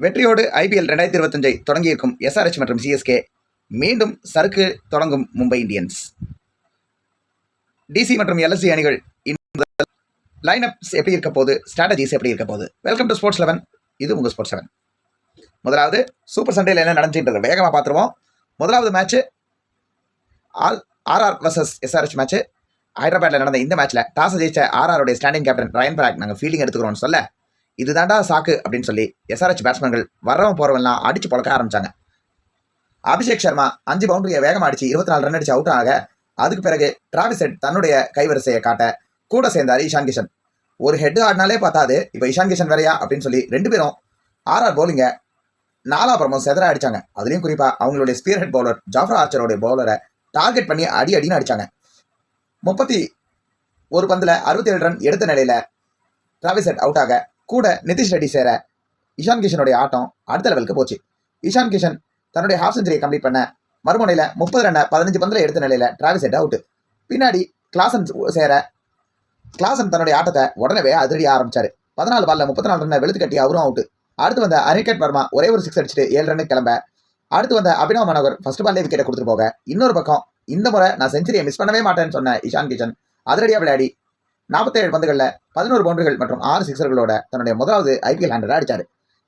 வெற்றியோடு ஐபிஎல் ரெண்டாயிரத்தி இருபத்தஞ்சை தொடங்கியிருக்கும் எஸ்ஆர்எச் மற்றும் சிஎஸ்கே மீண்டும் சறுக்கு தொடங்கும் மும்பை இந்தியன்ஸ். டிசி மற்றும் எல்எஸ்சி அணிகள் லைன் அப்ஸ் எப்படி இருக்க போது ஸ்ட்ராட்டஜிஸ் எப்படி இருக்க போது வெல்கம் டு ஸ்போர்ட்ஸ் லெவன் இது உங்கள் ஸ்போர்ட்ஸ் லெவன் முதலாவது சூப்பர் சண்டேல என்ன நடந்துச்சுன்றது வேகமாக பார்த்துருவோம். முதலாவது மேட்ச்சு ஆல் ஆர்ஆர் வர்சஸ் எஸ்ஆர்எச் மேட்ச்சு ஹைதராபாத்தில் நடந்த இந்த மேட்ச்சில் டாஸ் ஜெயிச்ச ஆர்ஆருடைய ஸ்டாண்டிங் கேப்டன் ரயன் பராக் நாங்கள் ஃபீல்டிங் எடுத்துக்கிறோம்னு சொல்ல இதுதாண்டா சாக்கு அப்படின்னு சொல்லி எஸ்ஆர்ஹெச் பேட்ஸ்மேன்கள் வரவன் போறவன்லாம் அடிச்சு பழக்க ஆரம்பிச்சாங்க. அபிஷேக் சர்மா அஞ்சு பவுண்டரியை வேகமாக அடிச்சு இருபத்தி நாலு ரன் அடிச்சு அவுட் ஆக அதுக்கு பிறகு டிராவிஸ் ஹெட் தன்னுடைய கைவரிசையை காட்ட கூட சேர்ந்தார் இஷான் கிஷன் ஒரு ஹெட் ஆடினாலே பார்த்தாது இப்போ இஷான் கிஷன் வேறையா அப்படின்னு சொல்லி ரெண்டு பேரும் ஆர்ஆர் போலிங்க நாலாபுரமும் செதற அடிச்சாங்க. அதுலேயும் குறிப்பாக அவங்களுடைய ஸ்பீர் ஹெட் பவுலர் ஜாஃப்ரா ஆர்ச்சரோடைய பவுலரை டார்கெட் பண்ணி அடி அடின்னு அடிச்சாங்க. முப்பத்தி ஒரு பந்தில் அறுபத்தி ஏழு ரன் எடுத்த நிலையில் டிராவிஸ் ஹெட் அவுட் ஆக கூட நிதிஷ் ரெட்டி சேர இஷான் கிஷனுடைய ஆட்டம் அடுத்த லெவலுக்கு போச்சு. இஷான் கிஷன் தன்னுடைய ஹாஃப் செஞ்சுரியை கம்ப்ளீட் பண்ண மறுமுனையில் முப்பது ரன்னை பதினஞ்சு பந்தில் எடுத்த நிலையில் டிராவிஸ் ஹெட் அவுட் பின்னாடி கிளாசன் சேர கிளாசன் தன்னுடைய ஆட்டத்தை உடனே அதிரடி ஆரம்பிச்சார். பதினாலு பாலில் முப்பத்தி நாலு ரன்னை வெளுத்து கட்டி அவரும் அவுட் அடுத்து வந்த அனிகேட் வர்மா ஒரே ஒரு சிக்ஸ் அடிச்சுட்டு ஏழு ரன்னு கிளம்ப. அடுத்து வந்த அபினவ் மனோகர் ஃபர்ஸ்ட் பால்லே விக்கெட்டை கொடுத்துட்டு போக. இன்னொரு பக்கம் இந்த முறை நான் செஞ்சுரியை மிஸ் பண்ணவே மாட்டேன்னு சொன்ன இஷான் கிஷன் அதிரடியாக விளையாடி நாற்பத்தேழு பந்துகளில் பதினோரு பவுண்டர்கள் மற்றும் ஆறு சிக்ஸர்களோட தன்னுடைய முதலாவது ஐபிஎல் ஹண்ட்ரட் அடித்தார்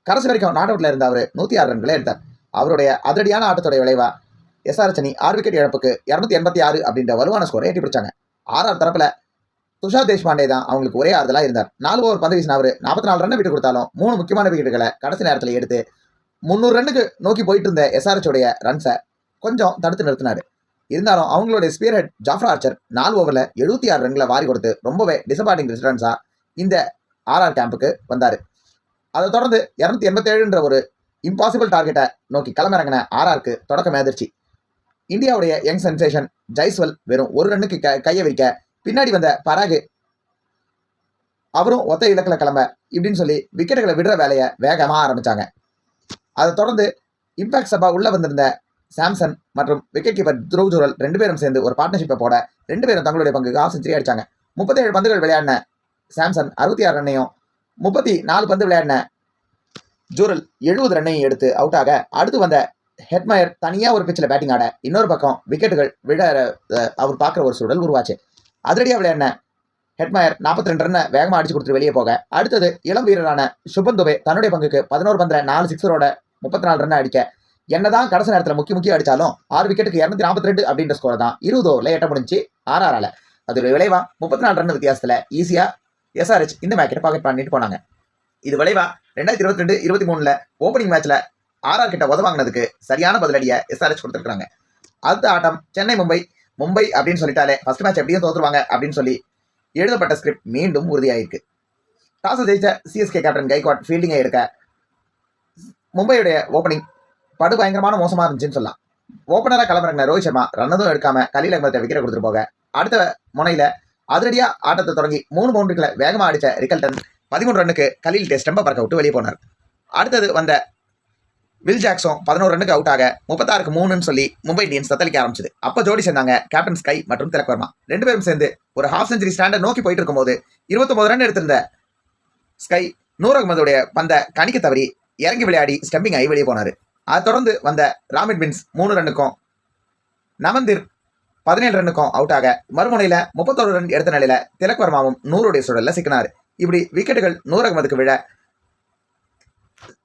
கடைசி வரைக்கும் நாட் அவுட்டில் இருந்த அவர் நூற்றி ஆறு ரன்களை எடுத்தார். அவருடைய அதிரடியான ஆட்டத்துடைய விளைவா எஸ்ஆர்எஸ் அணி ஆறு விக்கெட் இழப்புக்கு இரநூத்தி எண்பத்தி ஆறு அப்படின்ற வலுவான ஸ்கோரை எட்டி பிடிச்சாங்க. ஆறாம் தரப்பில் துஷார் தேஷ்பாண்டே தான் அவங்களுக்கு ஒரே ஆறுதலாக இருந்தார். நாலு ஓவர் பந்து வீசின அவர் நாற்பத்தி நாலு ரன் விட்டு கொடுத்தாலும் மூணு முக்கியமான விக்கெட்டுகளை கடைசி நேரத்தில் எடுத்து முந்நூறு ரன்னுக்கு நோக்கி போயிட்டு இருந்த எஸ்ஆர்எச் உடைய ரன்ஸை கொஞ்சம் தடுத்து நிறுத்தினார். இருந்தாலும் அவங்களுடைய ஸ்பியர் ஹெட் ஜாஃப்ரா ஆர்ச்சர் நாலு ஓவரில் எழுபத்தி ஆறு ரன்களை வாரி கொடுத்து ரொம்பவே டிசப்பாயிண்டிங் ரிட்டர்ன்ஸாக இந்த ஆர்ஆர் கேம்புக்கு வந்தார். அதை தொடர்ந்து இரநூத்தி எண்பத்தேழுன்ற ஒரு இம்பாசிபிள் டார்கெட்டை நோக்கி களமிறங்கின ஆர்ஆருக்கு தொடக்கம் அதிர்ச்சி. இந்தியாவுடைய யங் சென்சேஷன் ஜெய்ஸ்வல் வெறும் ஒரு ரன்னுக்கு க கையை வைக்க பின்னாடி வந்த பராகு அவரும் ஒத்த இலக்கில் கிளம்ப இப்படின்னு சொல்லி விக்கெட்டுகளை விடுற வேலையை வேகமாக ஆரம்பிச்சாங்க. அதை தொடர்ந்து இம்பாக்ட் சபா உள்ளே வந்திருந்த சாம்சன் மற்றும் விக்கெட் கீப்பர் துருவ் ஜூரல் ரெண்டு பேரும் சேர்ந்து ஒரு பார்ட்னர்ஷிப்பை போட ரெண்டு பேரும் தங்களுடைய பங்குக்கு ஆஃப் செஞ்சுரி அடிச்சாங்க. முப்பத்தேழு பந்துகள் விளையாடின சாம்சன் அறுபத்தி ஆறு ரன்னையும் முப்பத்தி நாலு பந்து விளையாடின ஜூரல் எழுபது ரன்னையும் எடுத்து அவுட் ஆக அடுத்து வந்த ஹெட்மயர் தனியாக ஒரு பிச்சில் பேட்டிங் ஆட இன்னொரு பக்கம் விக்கெட்டுகள் விட அவர் பார்க்குற ஒரு சூழல் உருவாச்சு. அதிரடியாக விளையாடின ஹெட்மயர் நாற்பத்தி ரெண்டு ரன்னை வேகமாக அடிச்சு கொடுத்துட்டு வெளியே போக அடுத்தது இளம் வீரரான சுபன் துபே தன்னுடைய பங்குக்கு பதினோரு பந்தில் நாலு சிக்ஸரோட முப்பத்தி நாலு ரன் அடிக்க என்னதான் கடைசி நேரத்தில் முக்கிய முக்கிய அடித்தாலும் ஆறு விக்கெட்டுக்கு இரநூத்தி நாற்பத்தி ரெண்டு அப்படின்ற ஸ்கோர் தான் இருபது ஓவரில் எட்ட முடிஞ்சு ஆறாறால. அதோட விளைவா முப்பத்தி நாலு ரன் வித்தியாசத்தில் ஈஸியாக எஸ்ஆர்ஹெச் இந்த மேக்கெட்டை பாக்கெட் பண்ணிட்டு போனாங்க. இது விளைவா ரெண்டாயிரத்தி இருபத்தி ரெண்டு இருபத்தி மூணுல ஓப்பனிங் மேட்ச்சில் ஆர்ஆர் கிட்ட உதவாங்கினதுக்கு சரியான பதிலடியை எஸ்ஆர்ஹெச் கொடுத்துருக்காங்க அடுத்த ஆட்டம் சென்னை மும்பை மும்பை அப்படின்னு சொல்லிட்டாலே ஃபர்ஸ்ட் மேட்ச் எப்படியும் தோற்றுவாங்க அப்படின்னு சொல்லி எழுதப்பட்ட ஸ்கிரிப்ட் மீண்டும் உறுதியாயிருக்கு. டாஸ் ஜெயிச்ச சிஎஸ்கே கேப்டன் கைக்வாட் ஃபீல்டிங்கை எடுக்க மும்பையுடைய ஓப்பனிங் படு பயங்கரமான மோசமா இருந்துச்சுன்னு சொல்லலாம். ஓப்பனராக கிளம்புறாங்க ரோஹித் சர்மா ரன்னதும் எடுக்காம கலீல் அகமத்தை விக்கெட் கொடுத்துட்டு போக. அடுத்த முனையில அதிரடியா ஆட்டத்தை தொடங்கி மூணு பவுண்டரிகளை வேகமா அடிச்ச ரிக்கல்டன் பதிமூணு ரன்னுக்கு கலீல் டெஸ்ட் ரொம்ப பறக்க விட்டு வெளியே போனார். அடுத்தது வந்த வில் ஜாக்ஸும் பதினோரு ரன்னுக்கு அவுட் ஆக முப்பத்தாறுக்கு மூணுன்னு சொல்லி மும்பை இந்தியன்ஸ் தத்தளிக்க ஆரம்பிச்சது. அப்போ ஜோடி சேர்ந்தாங்க கேப்டன் ஸ்கை மற்றும் திலக் வர்மா. ரெண்டு பேரும் சேர்ந்து ஒரு ஹாஃப் செஞ்சுரி ஸ்டாண்டை நோக்கி போயிட்டு இருக்கும்போது இருபத்தொம்பது ரன் எடுத்திருந்த ஸ்கை நூர் அகமதுடைய பந்த கணிக்க தவறி இறங்கி விளையாடி ஸ்டம்பிங் ஆகி வெளியே போனார். அதை தொடர்ந்து வந்த ராமிட் பின்ஸ் மூணு ரன்னுக்கும் நமந்திர் பதினேழு ரன்னுக்கும் அவுட் ஆக மறுமுனையில் முப்பத்தோரு ரன் எடுத்த நிலையில் திலக் வர்மாவும் நூறுடைய சூழலில் சிக்கினார். இப்படி விக்கெட்டுகள் நூர் அகமதுக்கு விழ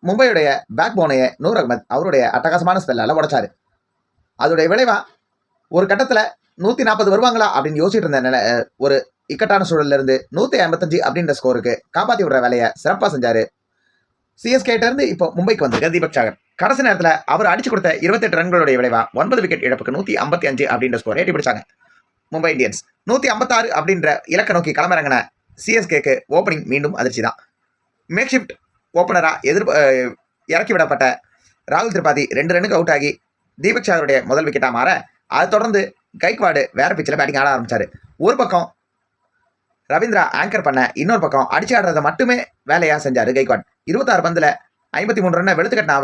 மும்பையுடைய பேக் போனையை நூர் அகமத் அவருடைய அட்டகாசமான ஸ்பெல்லால் உடைச்சார். அதோடைய விளைவாக ஒரு கட்டத்தில் நூற்றி நாற்பது வருவாங்களா அப்படின்னு யோசிச்சுட்டு இருந்த நில ஒரு இக்கட்டான சூழல்ல இருந்து ஐம்பத்தஞ்சு அப்படின்ற ஸ்கோருக்கு காப்பாற்றி விடுற வேலையை சிறப்பாக செஞ்சார். சிஎஸ்கேட்டேருந்து இப்போ மும்பைக்கு வந்திருக்க தீபக் சாகர். கடைசி நேரத்தில் அவர் அடிச்சு கொடுத்த இருபத்தெட்டு ரன்களுடைய விளைவா? ஒன்பது விக்கெட் இழப்புக்கு நூற்றி ஐம்பத்தி அஞ்சு அப்படின்ற ஸ்கோர் ஏற்றி பிடிச்சாங்க. மும்பை இந்தியன்ஸ். நூற்றி ஐம்பத்தாறு அப்படின்ற இலக்க நோக்கி களமிறங்கின சிஎஸ்கேக்கு ஓப்பனிங் மீண்டும் அதிர்ச்சி தான் மேக்ஷிஃப்ட் ஓப்பனராக எதிர் இறக்கி விடப்பட்ட ராகுல் திரிபாதி ரெண்டு ரன்னுக்கு அவுட் ஆகி தீபக் சாருடைய முதல் விக்கெட்டாக மாற அதை தொடர்ந்து கைக்வாடு வேறு பிச்சில் பேட்டிங் ஆட ஆரம்பித்தார் ஒரு பக்கம் ரவீந்திரா ஆங்கர் பண்ண இன்னொரு பக்கம் அடிச்சு ஆடுறதை மட்டுமே வேலையாக செஞ்சார் கைக்வாட். இருபத்தாறு பந்தில் ஐம்பத்தி மூணு ரன்னை வெளுத்து கட்டின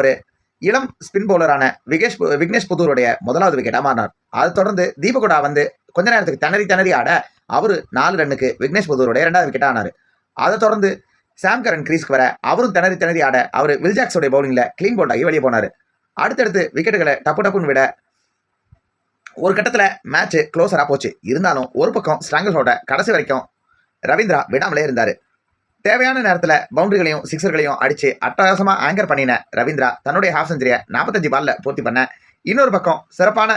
இளம் ஸ்பின் பவுலரான விகேஷ் பு- விக்னேஷ் புதூருடைய முதலாவது விக்கெட்டா மாறினார். அதை தொடர்ந்து தீபகுடா வந்து கொஞ்ச நேரத்துக்கு திணறி திணறி ஆட அவரு நாலு ரன்னுக்கு விக்னேஷ் புதூருடைய ரெண்டாவது விக்கெட் ஆனார். அதை தொடர்ந்து சாம்கரன் கிரீஸ்க்கு வர அவரும் திணறி திணறி ஆட அவர் வில்ஜாக்ஸோடைய பவுலிங்ல க்ளீன் போல்ட் ஆகி வெளியே போனார். அடுத்தடுத்து விக்கெட்டுகளை டப்பு டப்புன்னு விட ஒரு கட்டத்தில் மேட்ச் க்ளோஸராக போச்சு. இருந்தாலும் ஒரு பக்கம் ஸ்ட்ராங்கல்ஹோட கடைசி வரைக்கும் ரவீந்திரா விடாமலே இருந்தார். தேவையான நேரத்தில் பவுண்டரிகளையும் சிக்ஸர்களையும் அடித்து அட்டகாசமாக ஆங்கர் பண்ணின ரவீந்திரா தன்னுடைய ஹாஃப் செஞ்சுரியை நாற்பத்தஞ்சு பாலில் பூர்த்தி பண்ண இன்னொரு பக்கம் சிறப்பான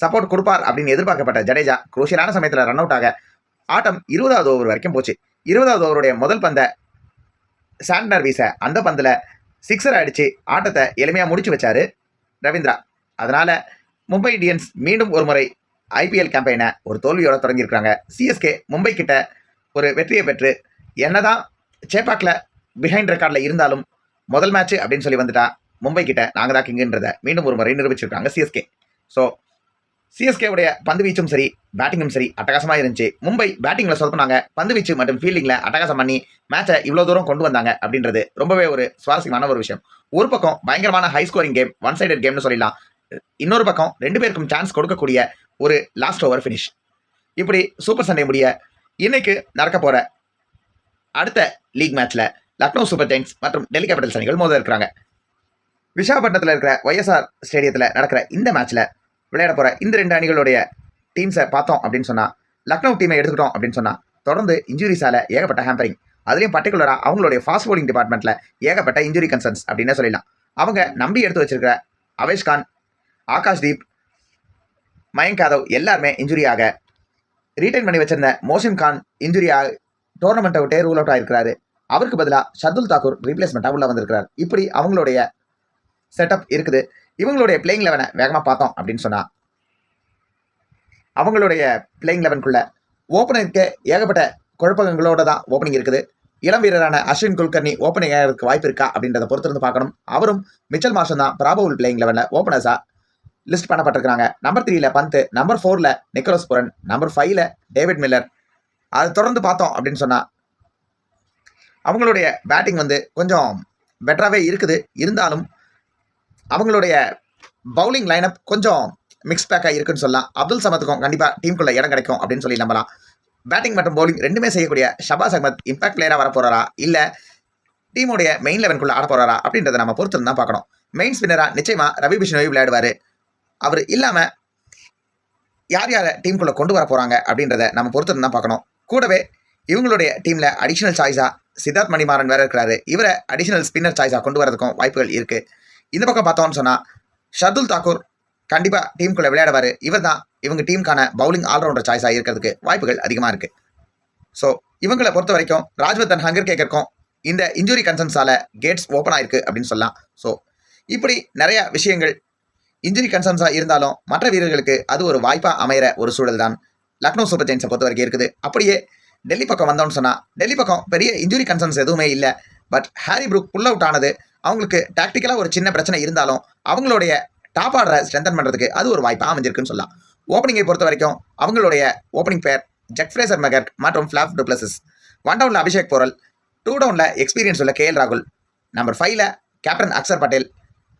சப்போர்ட் கொடுப்பார் அப்படின்னு எதிர்பார்க்கப்பட்ட ஜடேஜா குரூஷியலான சமயத்தில் ரன் அவுட் ஆக ஆட்டம் இருபதாவது ஓவர் வரைக்கும் போச்சு. இருபதாவது ஓவருடைய முதல் பந்தை சாண்டனர் வீச அந்த பந்தில் சிக்ஸர் அடித்து ஆட்டத்தை எளிமையாக முடிச்சு வச்சார் ரவீந்திரா. அதனால் மும்பை இந்தியன்ஸ் மீண்டும் ஒரு முறை ஐபிஎல் கேம்பெயினை ஒரு தோல்வியோட தொடங்கியிருக்கிறாங்க. சிஎஸ்கே மும்பை கிட்ட ஒரு வெற்றியை பெற்று என்னதான் சேப்பாக்கில் பிஹைண்ட் ரெக்கார்டில் இருந்தாலும் முதல் மேட்ச் அப்படின்னு சொல்லி வந்துட்டா மும்பை கிட்ட நாங்கள் தான் கிங்குன்றதை மீண்டும் ஒரு முறை நிரூபிச்சிருக்காங்க சிஎஸ்கே ஸோ சிஎஸ்கேவுடைய பந்து வீச்சும் சரி பேட்டிங்கும் சரி அட்டகாசமாக இருந்துச்சு. மும்பை பேட்டிங்கில் சொதப்பினாங்க. பந்து வீச்சு மற்றும் ஃபீல்டிங்கில் அட்டகாசம் பண்ணி மேட்சை இவ்வளோ தூரம் கொண்டு வந்தாங்க அப்படின்றது ரொம்பவே ஒரு சுவாரஸ்யமான ஒரு விஷயம். ஒரு பக்கம் பயங்கரமான high scoring game one sided கேம்னு சொல்லலாம் இன்னொரு பக்கம் ரெண்டு பேருக்கும் சான்ஸ் கொடுக்கக்கூடிய ஒரு லாஸ்ட் ஓவர் ஃபினிஷ் இப்படி சூப்பர் சண்டே முடிய இன்னைக்கு நடக்க போகிற அடுத்த லீக் மேட்ச்ல லக்னோ சூப்பர் ஜெயின்ஸ் மற்றும் டெல்லி கேபிட்டல்ஸ் அணிகள் மோத இருக்கிறாங்க. விசாகப்பட்டினத்தில் இருக்கிற ஒய்எஸ்ஆர் ஸ்டேடியத்தில் நடக்கிற இந்த மேட்ச்சில் விளையாட போகிற இந்த ரெண்டு அணிகளுடைய டீம்ஸை பார்த்தோம் அப்படின்னு சொன்னால் லக்னோ டீமை எடுத்துக்கிட்டோம் அப்படின்னு சொன்னால் தொடர்ந்து இன்ஜுரிஸால் ஏகப்பட்ட ஹேம்பரிங் அதுலேயும் பர்டிகுலராக அவங்களுடைய ஃபாஸ்ட் போலிங் டிபார்ட்மெண்ட்ல ஏகப்பட்ட இன்ஜுரி கன்சர்ன்ஸ் அப்படின்னு சொல்லலாம் அவங்க நம்பி எடுத்து வச்சிருக்கிற அவேஷ் கான் ஆகாஷ்தீப் மயங்க் யாதவ் எல்லாருமே இன்ஜுரியாக ரீட்டைன் பண்ணி வச்சிருந்த மோசின் கான் இன்ஜுரியாக டோர்னமெண்ட்டை விட்டே ரூல் அவுட் ஆயிருக்கிறாரு. அவருக்கு பதிலாக ஷர்துல் தாக்கூர் ரீப்ளேஸ்மெண்ட்டாக உள்ள வந்திருக்கிறார். இப்படி அவங்களுடைய செட்டப் இருக்குது. இவங்களுடைய பிளேயிங் லெவனை வேகமாக பார்த்தோம் அப்படின்னு சொன்னால் அவங்களுடைய பிளேயிங் லெவனுக்குள்ள ஓப்பனருக்கு ஏகப்பட்ட குழப்பங்களோட தான் ஓப்பனிங் இருக்குது. இளம் வீரரான அஸ்வின் குல்கர்னி ஓப்பனிங் ஆகிறதுக்கு வாய்ப்பு இருக்கா அப்படின்றத பொறுத்திருந்து பார்க்கணும். அவரும் மிச்சல் மாசம் தான் பிராபவுல் பிளேயிங் லெவனில் ஓப்பனர்ஸாக லிஸ்ட் பண்ணப்பட்டிருக்காங்க நம்பர் த்ரீல பந்த் நம்பர் ஃபோரில் நிக்கோலஸ் புரன் நம்பர் ஃபைவ்ல டேவிட் மில்லர் அது தொடர்ந்து பார்த்தோம் அப்படின்னு சொன்னால் அவங்களுடைய பேட்டிங் வந்து கொஞ்சம் பெட்டராகவே இருக்குது. இருந்தாலும் அவங்களுடைய பவுலிங் லைனப் கொஞ்சம் மிக்ஸ் பேக்காக இருக்குன்னு சொல்லலாம். அப்துல் சமத்துக்கும் கண்டிப்பாக டீமுக்குள்ளே இடம் கிடைக்கும் அப்படின்னு சொல்லி நம்பலாம். பேட்டிங் மற்றும் பவுலிங் ரெண்டுமே செய்யக்கூடிய ஷபாஸ் அகமத் இம்பாக்ட் பிளேயராக வர போகிறாரா இல்லை டீமுடைய மெயின் லெவனுக்குள்ள ஆட போகிறாரா அப்படின்றத நம்ம பொறுத்து தான் பார்க்கணும். மெயின் ஸ்பின்னராக நிச்சயமாக ரவி பிஷ்ணோய் விளையாடுவார். அவர் இல்லாமல் யார் யாரை டீமுக்குள்ளே கொண்டு வர போகிறாங்க அப்படின்றத நம்ம பொறுத்து தான் பார்க்கணும். கூடவே இவங்களுடைய டீமில் அடிஷ்னல் சாய்ஸாக சித்தார்த் மணிமாறன் வேறு இருக்கிறாரு. இவரை அடிஷ்னல் ஸ்பின்னர் சாய்ஸாக கொண்டு வரதுக்கும் வாய்ப்புகள் இருக்குது இந்த பக்கம் பார்த்தோம்னு சொன்னால் ஷர்துல் தாக்கூர் கண்டிப்பாக டீமுக்குள்ளே விளையாடுவார். இவர் தான் இவங்க டீமுக்கான பவுலிங் ஆல்ரவுண்டர் சாய்ஸாக இருக்கிறதுக்கு வாய்ப்புகள் அதிகமாக இருக்குது ஸோ இவங்களை பொறுத்த வரைக்கும் ராஜ்வர்தன் ஹங்கர் கேக்கருக்கும் இந்த இன்ஜுரி கன்சர்ன்ஸால் கேட்ஸ் ஓப்பன் ஆயிருக்கு அப்படின்னு சொல்லலாம். ஸோ இப்படி நிறையா விஷயங்கள் இன்ஜுரி கன்சர்ன்ஸாக இருந்தாலும் மற்ற வீரர்களுக்கு அது ஒரு வாய்ப்பாக அமையிற ஒரு சூழல் தான் லக்னோ சூப்பர் ஜெயின்ஸை பொறுத்த வரைக்கும் இருக்குது. அப்படியே டெல்லி பக்கம் வந்தோம்னு சொன்னால் டெல்லி பக்கம் பெரிய இன்ஜுரி கன்சர்ன்ஸ் எதுவுமே இல்லை. But Harry Brook pull out ஆனது அவங்களுக்கு டாக்டிக்கலாக ஒரு சின்ன பிரச்சனை இருந்தாலும் அவங்களுடைய டாப் ஆர்டரை ஸ்ட்ரென்தன் பண்ணுறதுக்கு அது ஒரு வாய்ப்பாக அமைஞ்சிருக்குன்னு சொல்லலாம். ஓப்பனிங்கை பொறுத்த வரைக்கும் அவங்களுடைய ஓப்பனிங் பேர் ஜெக் ஃப்ரேசர் மெகர் மற்றும் ஃப்ளாப் டுப்ளசஸ் ஒன் டவுனில் அபிஷேக் போரல் டூ டவுனில் எக்ஸ்பீரியன்ஸ் உள்ள கே எல் ராகுல் நம்பர் ஃபைவ்ல கேப்டன் அக்சர் பட்டேல்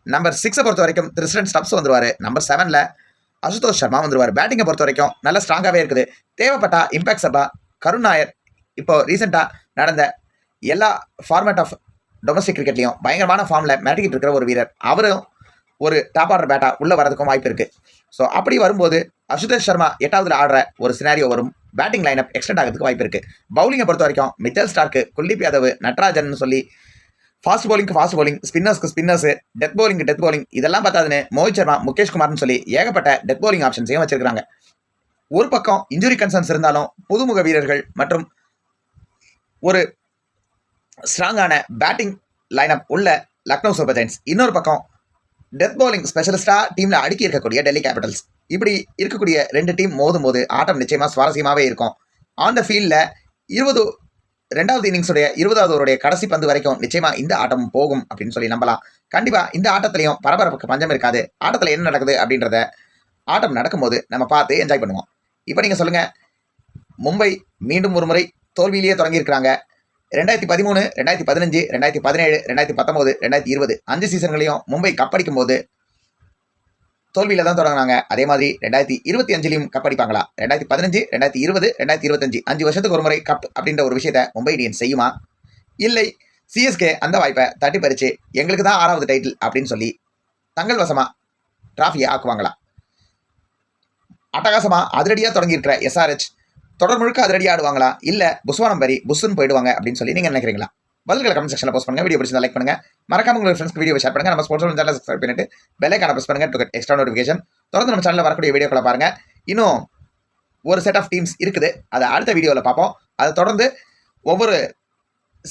நம்பர் சிக்ஸை பொறுத்த வரைக்கும் திருஸ்டன் ஸ்டப்ஸ் வந்துருவார். நம்பர் செவனில் அசுதோஷ் சர்மா வந்துருவார். பேட்டிங்கை பொறுத்த வரைக்கும் நல்ல ஸ்ட்ராங்காகவே இருக்குது. தேவைப்பட்டா இம்பாக்ட் சபா கருண் நாயர் இப்போ ரீசெண்டாக நடந்த எல்லா ஃபார்மேட் ஆஃப் டொமஸ்டிக் கிரிக்கெட்லையும் பயங்கரமான ஃபார்மில் மிரட்டிக்கிட்டு இருக்கிற ஒரு வீரர். அவரும் ஒரு டாப் ஆர்டர் பேட்டா உள்ளே வரதுக்கும் வாய்ப்பு இருக்குது ஸோ அப்படி வரும்போது அசுதோஷ் சர்மா எட்டாவதுல ஆடுற ஒரு சினாரியோ வரும். பேட்டிங் லைனப் எக்ஸ்டெண்ட் ஆகிறதுக்கு வாய்ப்பு இருக்குது பவுலிங்கை பொறுத்த வரைக்கும் மிச்சல் ஸ்டார்க்கு குல்தீப் யாதவ் நட்ராஜன் சொல்லி fast bowling fast bowling ஸ்பின்னர்ஸ்க்கு spinners death bowling death bowling இதெல்லாம் பார்த்தாதுன்னு மோஹித் சர்மா முகேஷ் குமார்னு சொல்லி ஏகப்பட்ட டெத் bowling ஆப்ஷன்ஸையும் வச்சிருக்காங்க ஒரு பக்கம் இன்ஜுரி கன்சர்ன்ஸ் இருந்தாலும் புதுமுக வீரர்கள் மற்றும் ஒரு ஸ்ட்ராங்கான பேட்டிங் லைனப் உள்ள லக்னோ சூப்பர் ஜெயின்ஸ் இன்னொரு பக்கம் டெத் bowling ஸ்பெஷலிஸ்டாக டீமில் அடுக்கி இருக்கக்கூடிய டெல்லி கேபிட்டல்ஸ் இப்படி இருக்கக்கூடிய ரெண்டு டீம் மோதும் போது ஆட்டம் நிச்சயமாக சுவாரஸ்யமாகவே இருக்கும். ஆன் த ஃபீல்டில் இருபது ரெண்டாவது இன்னிங்ஸுடைய இருபதாவது ஓவருடைய கடைசி பந்து வரைக்கும் நிச்சயமா இந்த ஆட்டம் போகும் அப்படின்னு சொல்லி நம்பலாம். கண்டிப்பா இந்த ஆட்டத்திலையும் பரபரப்புக்கு பஞ்சம் இருக்காது. ஆட்டத்தில் என்ன நடக்குது அப்படின்றத ஆட்டம் நடக்கும்போது நம்ம பார்த்து என்ஜாய் பண்ணுவோம். இப்போ நீங்கள் சொல்லுங்க மும்பை மீண்டும் ஒரு முறை தோல்வியிலேயே தொடங்கியிருக்கிறாங்க. ரெண்டாயிரத்தி பதிமூணு ரெண்டாயிரத்தி பதினஞ்சு ரெண்டாயிரத்தி பதினேழு ரெண்டாயிரத்தி பத்தொம்போது ரெண்டாயிரத்தி இருபது அஞ்சு சீசன்களையும் மும்பை கப்படிக்கும் போது தோல்வியில தான் தொடங்கினாங்க. அதே மாதிரி ரெண்டாயிரத்தி இருபத்தி அஞ்சுலையும் கப் அடிப்பாங்களா? ரெண்டாயிரத்தி பதினஞ்சு ரெண்டாயிரத்தி இருபது ரெண்டாயிரத்தி இருபத்தஞ்சு அஞ்சு வருஷத்துக்கு ஒரு முறை கப் அப்படின்ற ஒரு விஷயத்த மும்பை இந்தியன்ஸ் செய்யுமா? இல்லை. சிஎஸ்கே அந்த வாய்ப்பை தட்டி பறிச்சு எங்களுக்கு தான் ஆறாவது டைட்டில் அப்படின்னு சொல்லி தங்கள் வசமா டிராஃபியை ஆக்குவாங்களா? அட்டகாசமா அதிரடியாக தொடங்கியிருக்கிற எஸ்ஆர்ஹெச் தொடர் முழுக்க அதிரடியாக ஆடுவாங்களா? இல்லை புஸ்வானம் பரி புஸ்ஸுன்னு போயிடுவாங்க அப்படின்னு சொல்லி நீங்கள் நினைக்கிறீங்களா? பதில்களை கமெண்ட் செக்ஷனில் போஸ்ட் பண்ணுங்க. வீடியோ பிடிச்சி லைக் பண்ணுங்கள் மறக்காம உங்கள் ஃப்ரெண்ட்ஸ்க்கு வீடியோ ஷேர் பண்ணுங்கள் நம்ம ஸ்போர்ட்ஸ் சேனல் சப்ஸ்கிரைப் பண்ணிட்டு பெல்லைக்கான ப்ரெஸ் பண்ணுங்க. டு எக்ஸ்ட்ரா நோட்டிஃபிகேஷன் தொடர்ந்து நம்ம சேனலில் வரக்கூடிய வீடியோக்களை பாருங்க. இன்னும் ஒரு செட் ஆஃப் டீம்ஸ் இருக்குது. அதை அடுத்த வீடியோவில் பார்ப்போம். அதை தொடர்ந்து ஒவ்வொரு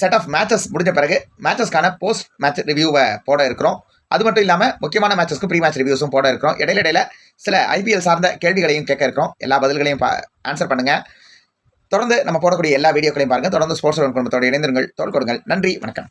செட் ஆஃப் மேட்சஸ் முடிஞ்ச பிறகு மேட்சஸ்க்கான போஸ்ட் மேட்ச் ரிவ்யூவை போட இருக்கிறோம். அது மட்டும் இல்லாமல் முக்கியமான மேட்சஸ்க்கு ப்ரீ மேட்ச் ரிவ்யூஸும் போட இருக்கிறோம். இடையில இடையில சில ஐபிஎல் சார்ந்த கேள்விகளையும் கேட்க இருக்கிறோம். எல்லா பதில்களையும் ஆன்சர் பண்ணுங்கள் தொடர்ந்து நம்ம போடக்கூடிய எல்லா வீடியோக்களையும் பாருங்க. தொடர்ந்து ஸ்போர்ட்ஸ் குடும்பத்தோடு இணைந்திருங்கள். தோல் கொடுங்கள். நன்றி. வணக்கம்.